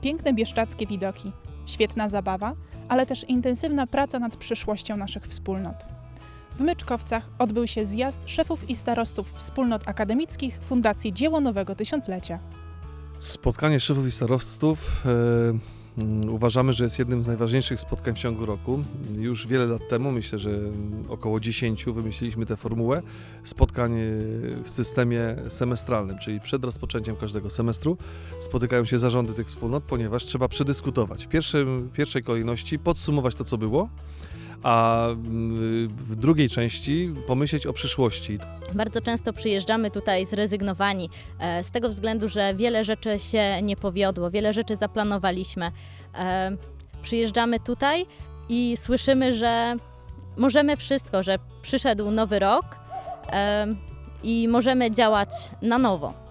piękne bieszczackie widoki, świetna zabawa, ale też intensywna praca nad przyszłością naszych wspólnot. W Myczkowcach odbył się zjazd szefów i starostów wspólnot akademickich Fundacji Dzieło Nowego Tysiąclecia. Spotkanie szefów i starostów mm, uważamy, że jest jednym z najważniejszych spotkań w ciągu roku. Już wiele lat temu, myślę, że około 10, wymyśliliśmy tę formułę spotkań e, w systemie semestralnym, czyli przed rozpoczęciem każdego semestru spotykają się zarządy tych wspólnot, ponieważ trzeba przedyskutować. W pierwszym, pierwszej kolejności podsumować to, co było, a mm, w drugiej części pomyśleć o przyszłości. Bardzo często przyjeżdżamy tutaj zrezygnowani e, z tego względu, że wiele rzeczy się nie powiodło, wiele rzeczy zaplanowaliśmy. E, Przyjeżdżamy tutaj i słyszymy, że możemy wszystko, że przyszedł nowy rok e, i możemy działać na nowo.